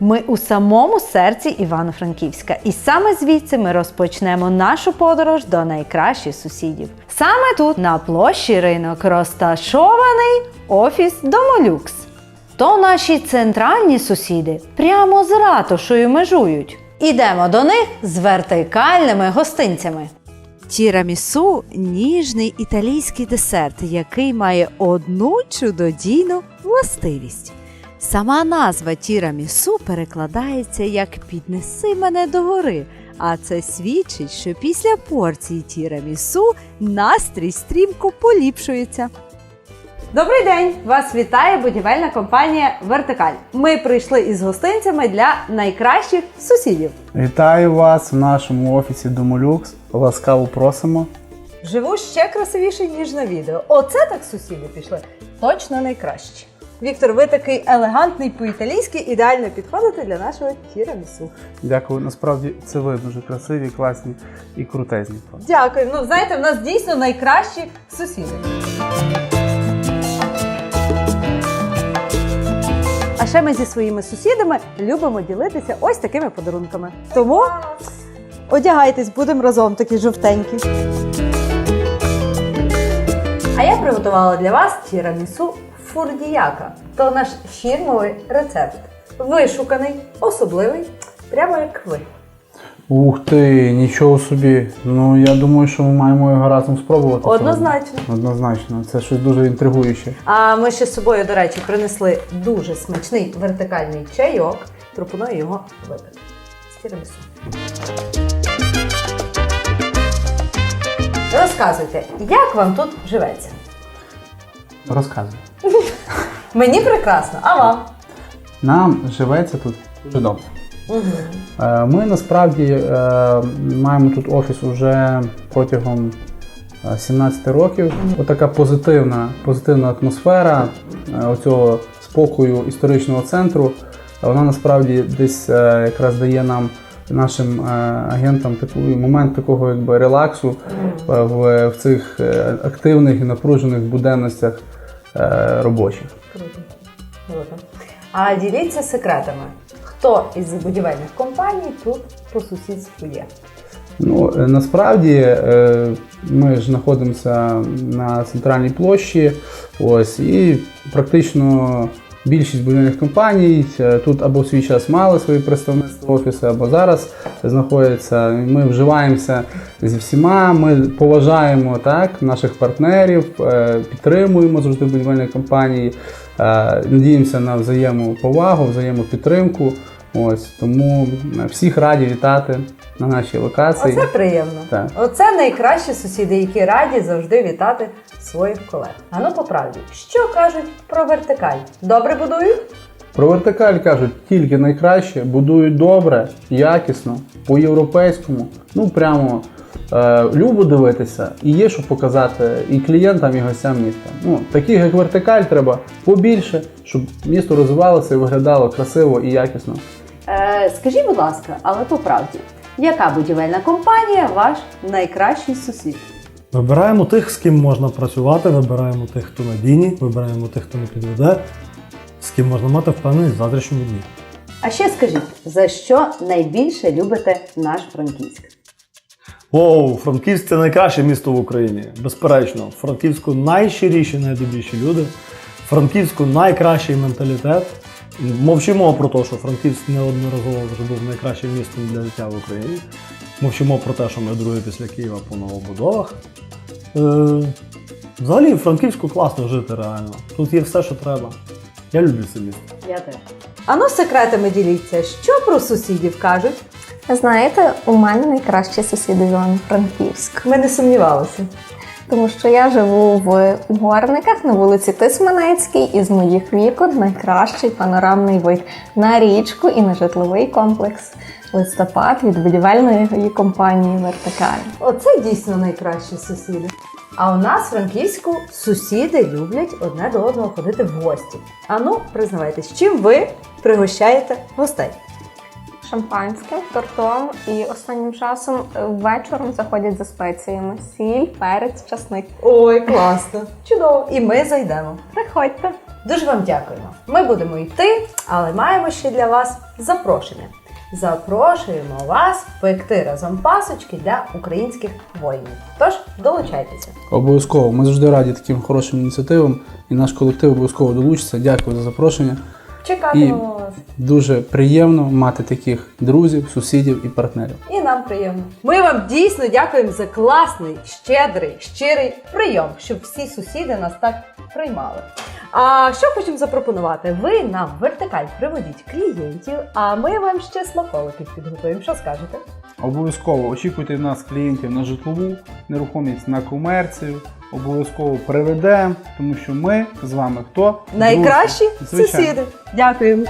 Ми у самому серці Івано-Франківська, і саме звідси ми розпочнемо нашу подорож до найкращих сусідів. Саме тут, на площі ринок, розташований офіс Домолюкс. То наші центральні сусіди прямо з ратушою межують. Ідемо до них з вертикальними гостинцями. Тірамісу ніжний італійський десерт, який має одну чудодійну властивість. Сама назва тірамісу перекладається як піднеси мене до гори, а це свідчить, що після порції тірамісу настрій стрімко поліпшується. Добрий день! Вас вітає будівельна компанія Вертикаль. Ми прийшли із гостинцями для найкращих сусідів. Вітаю вас в нашому офісі Домолюкс. Ласкаво просимо. Живу ще красивіше, ніж на відео. Оце так сусіди пішли. Точно найкращі. Віктор, ви такий елегантний по-італійськи, ідеально підходите для нашого тірамісу. Дякую. Насправді це ви дуже красиві, класні і крутезні. Дякую. Ну, знаєте, в нас дійсно найкращі сусіди. А ще ми зі своїми сусідами любимо ділитися ось такими подарунками. Тому одягайтесь, будемо разом такі жовтенькі. А я приготувала для вас тірамісу фурдіяка. То наш фірмовий рецепт. Вишуканий, особливий, прямо як ви. Ух ти, нічого собі. Ну я думаю, що ми маємо його разом спробувати. Однозначно. сьогодні. Однозначно. Це щось дуже інтригуюче. А ми ще з собою, до речі, принесли дуже смачний вертикальний чайок. Пропоную його випити. З. Розказуйте, як вам тут живеться? Розказуй. Мені прекрасно, а вам? Нам живеться тут дуже добре. Е, Ми насправді е, маємо тут офіс уже протягом е, 17 років. Отака позитивна, позитивна атмосфера е, оцього спокою історичного центру. Вона насправді десь е, якраз дає нам. Нашим е, агентам такий момент такого якби релаксу е, в, в цих е, активних і напружених буденностях е, робочих. Круто. Круто. А діліться секретами. Хто із будівельних компаній тут по сусідству є? Ну, е, насправді е, ми ж знаходимося на центральній площі, ось, і практично більшість будівельних компаній е, тут або в свій час мали свої представництва офіси, або зараз знаходяться. Ми вживаємося зі всіма, ми поважаємо так, наших партнерів, е, підтримуємо завжди будівельні компанії, е, надіємося на взаємоповагу, взаємопідтримку. Ось тому е, всіх раді вітати на нашій локації. Оце приємно. Так. Оце найкращі сусіди, які раді завжди вітати своїх колег. А ну по правді, що кажуть про вертикаль? Добре будують? Про вертикаль кажуть тільки найкраще, будують добре, якісно, по-європейському. Ну прямо е, любо дивитися, і є що показати і клієнтам, і гостям міста. Ну, таких як вертикаль треба побільше, щоб місто розвивалося і виглядало красиво і якісно. Е, скажіть, будь ласка, але по правді, яка будівельна компанія ваш найкращий сусід? Вибираємо тих, з ким можна працювати, вибираємо тих, хто надійні, вибираємо тих, хто не підведе, з ким можна мати впевненість в завтрашньому дні. А ще скажіть, за що найбільше любите наш Франківськ? Оу, Франківськ це найкраще місто в Україні. Безперечно, в Франківську найщиріші, найдобріші люди, в Франківську найкращий менталітет. Мовчимо про те, що Франківськ неодноразово вже був найкращим містом для життя в Україні. Мовчимо про те, що ми друге після Києва по новобудовах. Е, взагалі, в Франківську класно жити реально. Тут є все, що треба. Я люблю це місто. Я теж. А ну секретами діліться, що про сусідів кажуть? Знаєте, у мене найкращі сусіди Івано-Франківськ, Ми не сумнівалися. Тому що я живу в Угорниках на вулиці Тисменецькій, і з моїх вікон найкращий панорамний вид на річку і на житловий комплекс листопад від будівельної компанії Вертикаль. Оце дійсно найкращі сусіди. А у нас в Франківську сусіди люблять одне до одного ходити в гості. А ну, признавайтесь, чим ви пригощаєте гостей? Шампанським, тортом і останнім часом е, вечором заходять за спеціями: сіль, перець, часник. Ой, класно! Чудово! І ми зайдемо. Приходьте. Дуже вам дякуємо. Ми будемо йти, але маємо ще для вас запрошення. Запрошуємо вас пекти разом пасочки для українських воїнів. Тож долучайтеся. Обов'язково. Ми завжди раді таким хорошим ініціативам, і наш колектив обов'язково долучиться. Дякую за запрошення. Чекатимемо вас. Дуже приємно мати таких друзів, сусідів і партнерів. І нам приємно. Ми вам дійсно дякуємо за класний, щедрий, щирий прийом, щоб всі сусіди нас так приймали. А що хочемо запропонувати? Ви нам в вертикаль приводіть клієнтів, а ми вам ще смаколики підготуємо. Що скажете? Обов'язково очікуйте в нас клієнтів на житлову нерухомість на комерцію. Обов'язково приведемо, тому що ми з вами хто? Найкращі Друзі. Сусіди. Дякуємо.